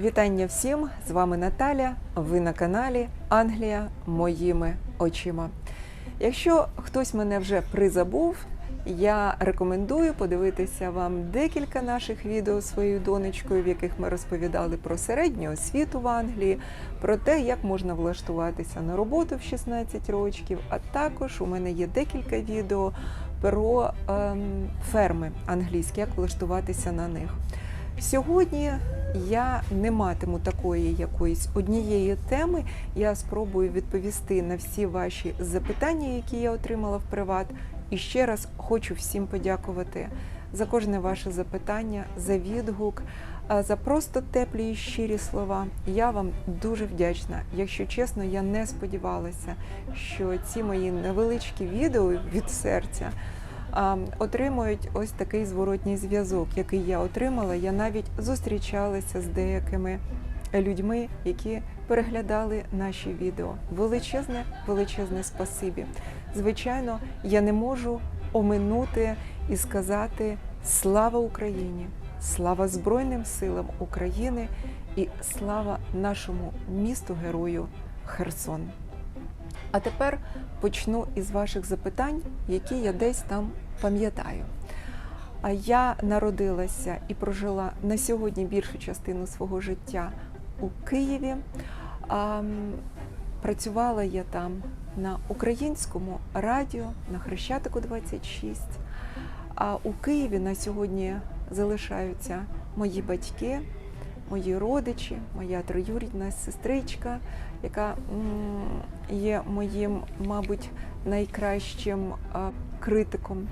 Вітання всім! З вами Наталя. Ви на каналі Англія моїми очима. Якщо хтось мене вже призабув, я рекомендую подивитися вам декілька наших відео своєю донечкою, в яких ми розповідали про середню освіту в Англії, про те, як можна влаштуватися на роботу в 16 років. А також у мене є декілька відео про ем, ферми англійські, як влаштуватися на них. Сьогодні я не матиму такої якоїсь однієї теми. Я спробую відповісти на всі ваші запитання, які я отримала в приват. І ще раз хочу всім подякувати за кожне ваше запитання, за відгук, за просто теплі і щирі слова. Я вам дуже вдячна. Якщо чесно, я не сподівалася, що ці мої невеличкі відео від серця отримують ось такий зворотній зв'язок, який я отримала. Я навіть зустрічалася з деякими людьми, які переглядали наші відео. Величезне, величезне спасибі. Звичайно, я не можу оминути і сказати слава Україні, слава Збройним силам України і слава нашому місту герою Херсон. А тепер почну із ваших запитань, які я десь там пам'ятаю. Я народилася і прожила на сьогодні більшу частину свого життя у Києві. Працювала я там на українському радіо на Хрещатику 26. А у Києві на сьогодні залишаються мої батьки, мої родичі, моя троюрідна сестричка, яка є моїм, мабуть, найкращим критиком.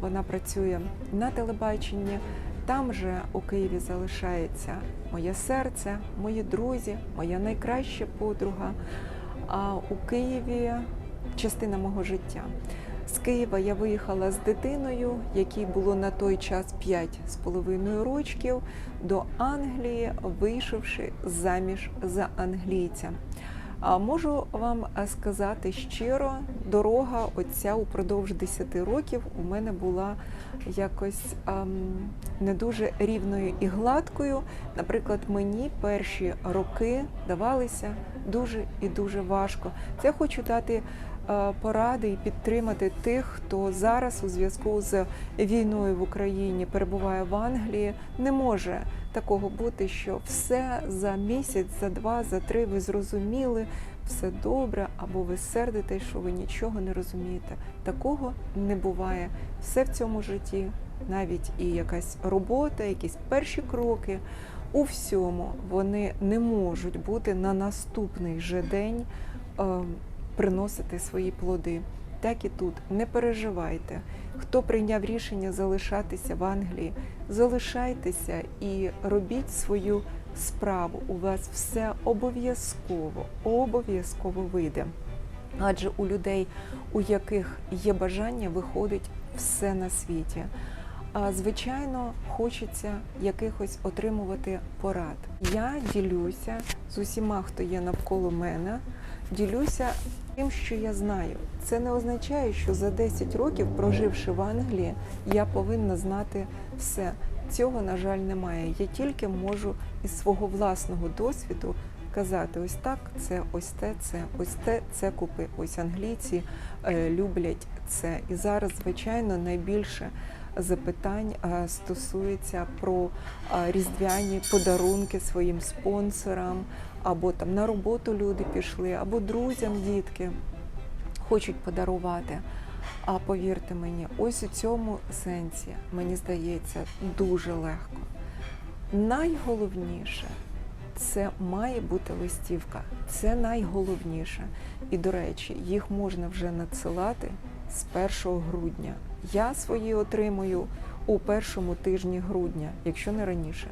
Вона працює на телебаченні. Там же у Києві залишається моє серце, мої друзі, моя найкраща подруга. А у Києві частина мого життя. З Києва я виїхала з дитиною, якій було на той час 5 з половиною рочків, до Англії, вийшовши заміж за англійця. Можу вам е, сказати щиро, дорога оця упродовж 10 років у мене була якось ем, не дуже рівною і гладкою. Наприклад, мені перші роки давалися дуже і дуже важко. Це хочу дати е, поради і підтримати тих, хто зараз у зв'язку з війною в Україні перебуває в Англії, не може такого бути, що все за місяць, за два, за три ви зрозуміли, все добре, або ви сердитесь, що ви нічого не розумієте. Такого не буває. Все в цьому житті, навіть і якась робота, якісь перші кроки. У всьому вони не можуть бути на наступний же день е, приносити свої плоди. Так і тут не переживайте. Хто прийняв рішення залишатися в Англії, залишайтеся і робіть свою справу. У вас все обов'язково, обов'язково вийде. Адже у людей, у яких є бажання, виходить все на світі. А звичайно, хочеться якихось отримувати порад. Я ділюся з усіма, хто є навколо мене, ділюся тим, що я знаю. Це не означає, що за 10 років, проживши в Англії, я повинна знати все. Цього, на жаль, немає. Я тільки можу із свого власного досвіду казати: ось так, це ось те, це ось те, це купи. Ось англійці е, люблять це. І зараз, звичайно, найбільше запитань стосується про різдвяні подарунки своїм спонсорам, або там на роботу люди пішли, або друзям дітки хочуть подарувати. А повірте мені, ось у цьому сенсі, мені здається, дуже легко. Найголовніше це має бути листівка. Це найголовніше. І, до речі, їх можна вже надсилати з 1 грудня. Я свої отримую у першому тижні грудня, якщо не раніше.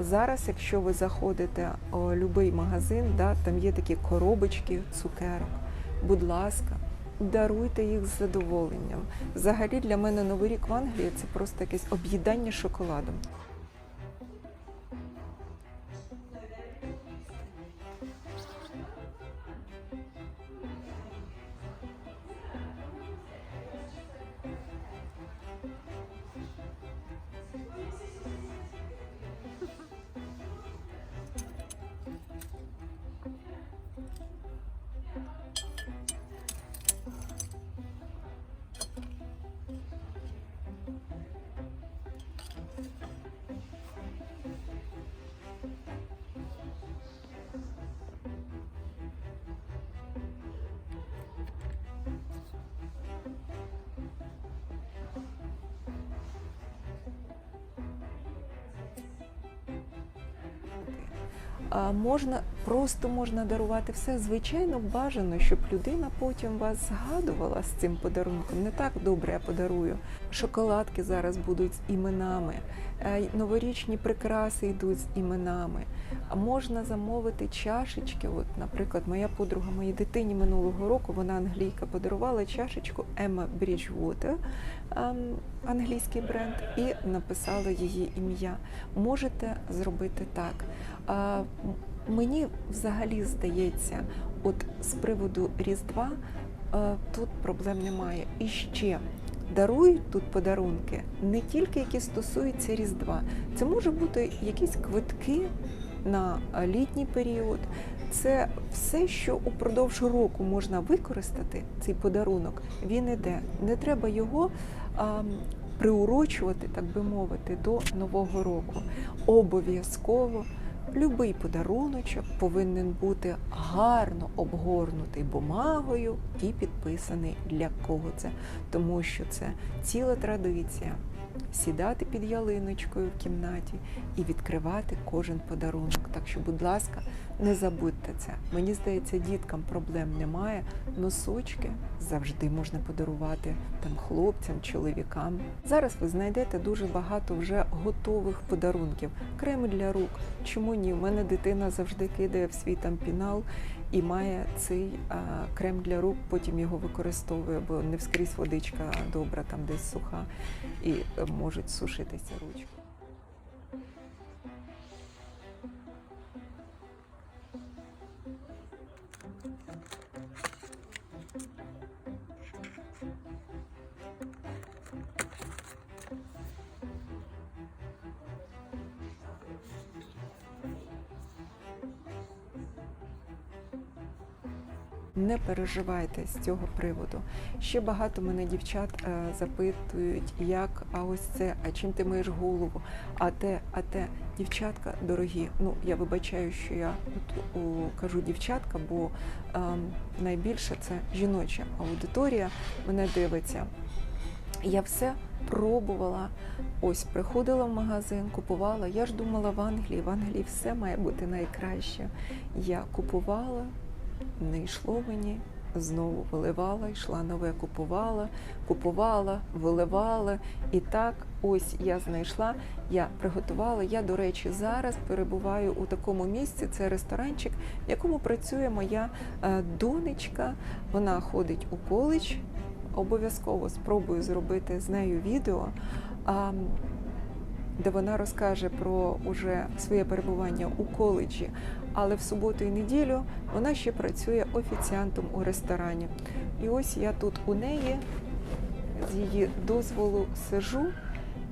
Зараз, якщо ви заходите у будь-який магазин, да, там є такі коробочки цукерок. Будь ласка, даруйте їх з задоволенням. Взагалі для мене Новий рік в Англії це просто якесь об'їдання шоколадом. Можна просто можна дарувати все. Звичайно, бажано, щоб людина потім вас згадувала з цим подарунком. Не так добре я подарую. Шоколадки зараз будуть з іменами, е, новорічні прикраси йдуть з іменами. Можна замовити чашечки. От, наприклад, моя подруга моїй дитині минулого року, вона англійка, подарувала чашечку Emma Bridgewater, ем, англійський бренд, і написала її ім'я. Можете зробити так. Мені взагалі здається, от з приводу Різдва е, тут проблем немає. І ще дарують тут подарунки не тільки які стосуються Різдва. Це може бути якісь квитки на е, літній період. Це все, що упродовж року можна використати, цей подарунок, він іде. Не треба його а, приурочувати, так би мовити, до Нового року. Обов'язково Любий подаруночок повинен бути гарно обгорнутий бумагою і підписаний для кого це, тому що це ціла традиція сідати під ялиночкою в кімнаті і відкривати кожен подарунок. Так що, будь ласка, не забудьте це. Мені здається, діткам проблем немає. Носочки завжди можна подарувати там хлопцям, чоловікам. Зараз ви знайдете дуже багато вже готових подарунків. Крем для рук. Чому ні? У мене дитина завжди кидає в свій там пінал і має цей а, крем для рук, потім його використовує, бо не вскрізь водичка добра, там десь суха, і е, можуть сушитися ручки. Не переживайте з цього приводу. Ще багато мене дівчат е, запитують, як, а ось це, а чим ти миєш голову, а те, а те. Дівчатка дорогі. Ну я вибачаю, що я от, у, кажу дівчатка, бо е, найбільше це жіноча аудиторія мене дивиться. Я все пробувала. Ось приходила в магазин, купувала. Я ж думала в Англії, в Англії все має бути найкраще. Я купувала, не йшло мені. Знову виливала, йшла нове, купувала, купувала, виливала. І так, ось я знайшла, я приготувала. Я, до речі, зараз перебуваю у такому місці. Це ресторанчик, в якому працює моя е, донечка. Вона ходить у коледж. Обов'язково спробую зробити з нею відео. Де вона розкаже про уже своє перебування у коледжі, але в суботу і неділю вона ще працює офіціантом у ресторані. І ось я тут у неї з її дозволу сижу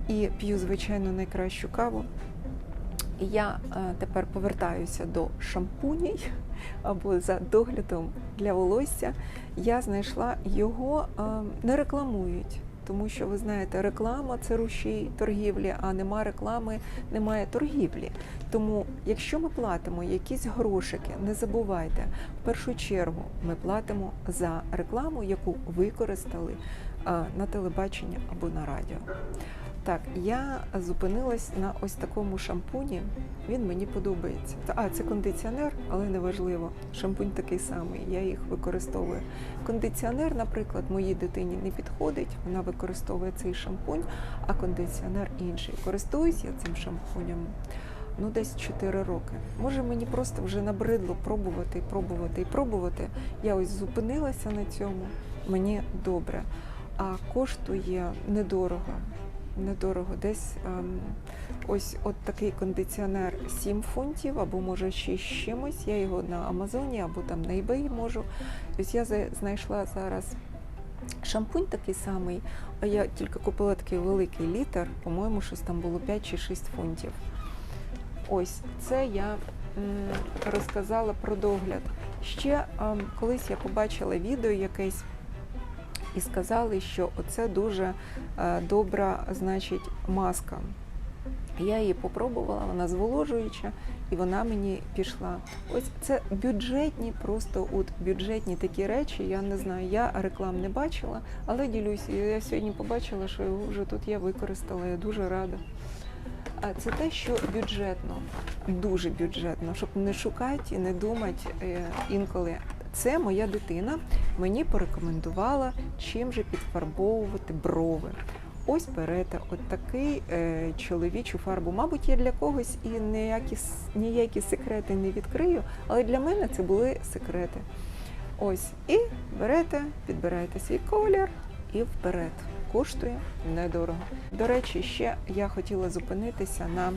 і п'ю, звичайно, найкращу каву. Я е, тепер повертаюся до шампуній або за доглядом для волосся. Я знайшла його, е, не рекламують. Тому що ви знаєте, реклама це рушій торгівлі, а нема реклами, немає торгівлі. Тому, якщо ми платимо якісь грошики, не забувайте, в першу чергу ми платимо за рекламу, яку використали на телебаченні або на радіо. Так, я зупинилась на ось такому шампуні. Він мені подобається. А, це кондиціонер, але не важливо. Шампунь такий самий, я їх використовую. Кондиціонер, наприклад, моїй дитині не підходить, вона використовує цей шампунь, а кондиціонер інший. Користуюсь я цим шампунем ну десь 4 роки. Може, мені просто вже набридло пробувати і пробувати і пробувати. Я ось зупинилася на цьому, мені добре. А коштує недорого. Недорого, десь ем, ось от такий кондиціонер 7 фунтів, або може ще з чимось. Я його на Амазоні або там на eBay можу. Ось я знайшла зараз шампунь такий самий, а я тільки купила такий великий літр, по-моєму, щось там було 5 чи 6 фунтів. Ось це я розказала про догляд. Ще ем, колись я побачила відео якесь і сказали, що оце дуже е, добра, значить, маска. Я її попробувала, вона зволожуюча, і вона мені пішла. Ось це бюджетні, просто от бюджетні такі речі. Я не знаю, я реклам не бачила, але ділюся. Я сьогодні побачила, що його вже тут я використала. Я дуже рада. А це те, що бюджетно, дуже бюджетно, щоб не шукати і не думати е, інколи. Це моя дитина мені порекомендувала, чим же підфарбовувати брови. Ось берете от такий е, чоловічу фарбу. Мабуть, я для когось і ніякі, ніякі секрети не відкрию, але для мене це були секрети. Ось, і берете, підбираєте свій колір і вперед. Коштує недорого. До речі, ще я хотіла зупинитися на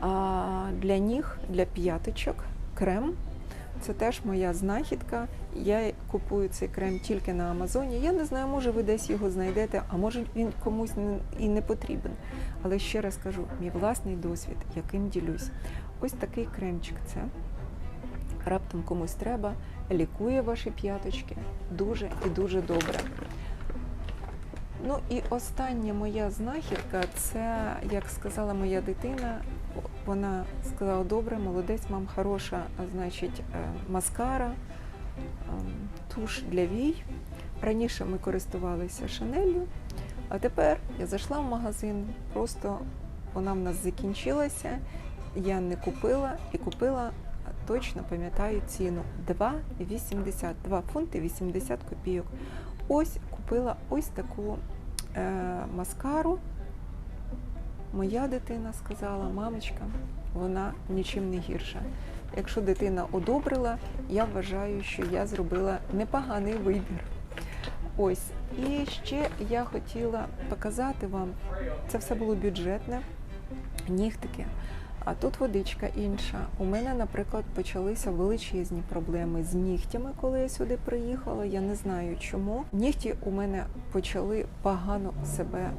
а, для ніг, для п'яточок крем. Це теж моя знахідка. Я купую цей крем тільки на Амазоні. Я не знаю, може ви десь його знайдете, а може він комусь і не потрібен. Але ще раз кажу, мій власний досвід, яким ділюсь. Ось такий кремчик це. Раптом комусь треба, лікує ваші п'яточки дуже і дуже добре. Ну і остання моя знахідка це, як сказала моя дитина, вона сказала, добре, молодець, мам, хороша, значить, е, маскара, ем, туш для вій. Раніше ми користувалися Шанелью, а тепер я зайшла в магазин, просто вона в нас закінчилася, я не купила і купила, точно пам'ятаю ціну 2,80, 2 фунти 80 копійок. Ось купила ось таку е, маскару. Моя дитина сказала, мамочка, вона нічим не гірша. Якщо дитина одобрила, я вважаю, що я зробила непоганий вибір. Ось. І ще я хотіла показати вам, це все було бюджетне, нігтики. А тут водичка інша. У мене, наприклад, почалися величезні проблеми з нігтями, коли я сюди приїхала. Я не знаю чому. Нігті у мене почали погано себе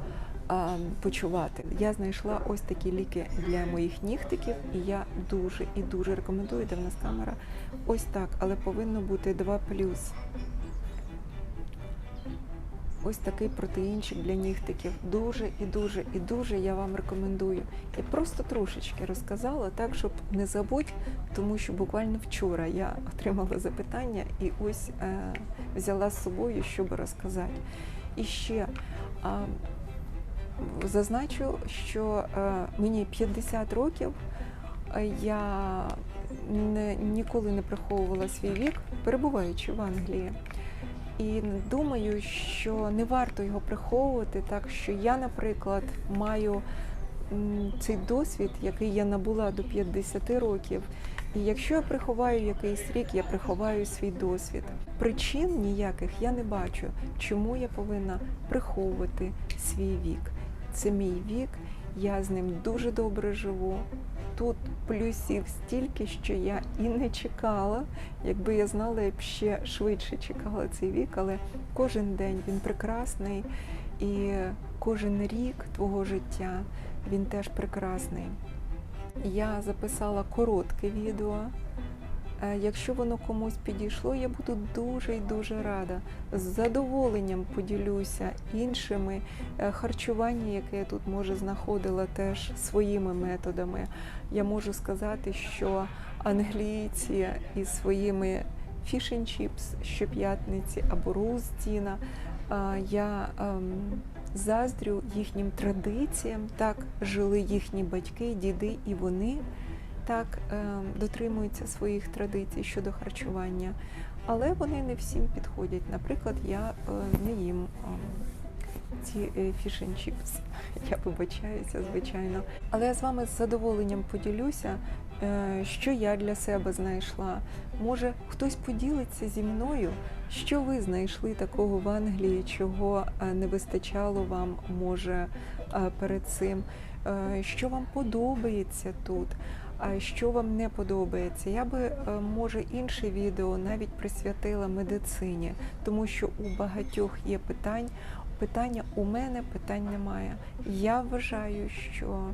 почувати. Я знайшла ось такі ліки для моїх нігтиків, і я дуже і дуже рекомендую, де в нас камера. Ось так, але повинно бути 2 плюс. Ось такий протеїнчик для нігтиків. Дуже і дуже і дуже я вам рекомендую. І просто трошечки розказала так, щоб не забудь, тому що буквально вчора я отримала запитання і ось е, взяла з собою, щоб розказати. І ще а, зазначу, що е, мені 50 років. е, Я не, ніколи не приховувала свій вік, перебуваючи в Англії. І думаю, що не варто його приховувати, так що я, наприклад, маю цей досвід, який я набула до 50 років. І якщо я приховаю якийсь рік, я приховаю свій досвід. Причин ніяких я не бачу, чому я повинна приховувати свій вік. Це мій вік, я з ним дуже добре живу. Тут плюсів стільки, що я і не чекала. Якби я знала, я б ще швидше чекала цей вік, але кожен день він прекрасний, і кожен рік твого життя він теж прекрасний. Я записала коротке відео. Е, Якщо воно комусь підійшло, я буду дуже і дуже рада. З задоволенням поділюся іншими е, харчування, яке я тут може знаходила теж своїми методами. Я можу сказати, що англійці із своїми chips щоп'ятниці або рустіна, я ем, заздрю їхнім традиціям. Так жили їхні батьки, діди, і вони так ем, дотримуються своїх традицій щодо харчування. Але вони не всім підходять. Наприклад, я е, не їм ем, ці and chips. Я вибачаюся, звичайно. Але я з вами з задоволенням поділюся, е, що я для себе знайшла. Може, хтось поділиться зі мною, що ви знайшли такого в Англії, чого е, не вистачало вам, може, е, перед цим, Е, що вам подобається тут. Що вам не подобається? Я би, е, може, інше відео навіть присвятила медицині, тому що у багатьох є питань. Питання у мене питань немає. Я вважаю, що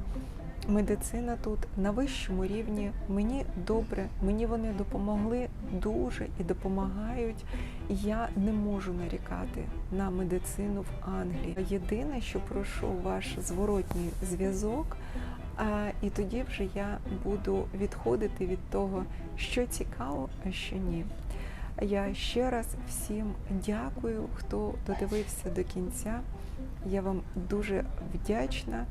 медицина тут на вищому рівні. Мені добре, мені вони допомогли дуже і допомагають. Я не можу нарікати на медицину в Англії. Єдине, що прошу ваш зворотній зв'язок. І тоді вже я буду відходити від того, що цікаво, а що ні. Я ще раз всім дякую, хто додивився до кінця. Я вам дуже вдячна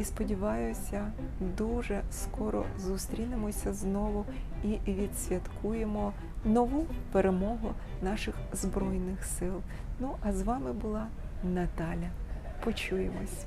і сподіваюся, дуже скоро зустрінемося знову і відсвяткуємо нову перемогу наших збройних сил. Ну а з вами була Наталя. Почуємось.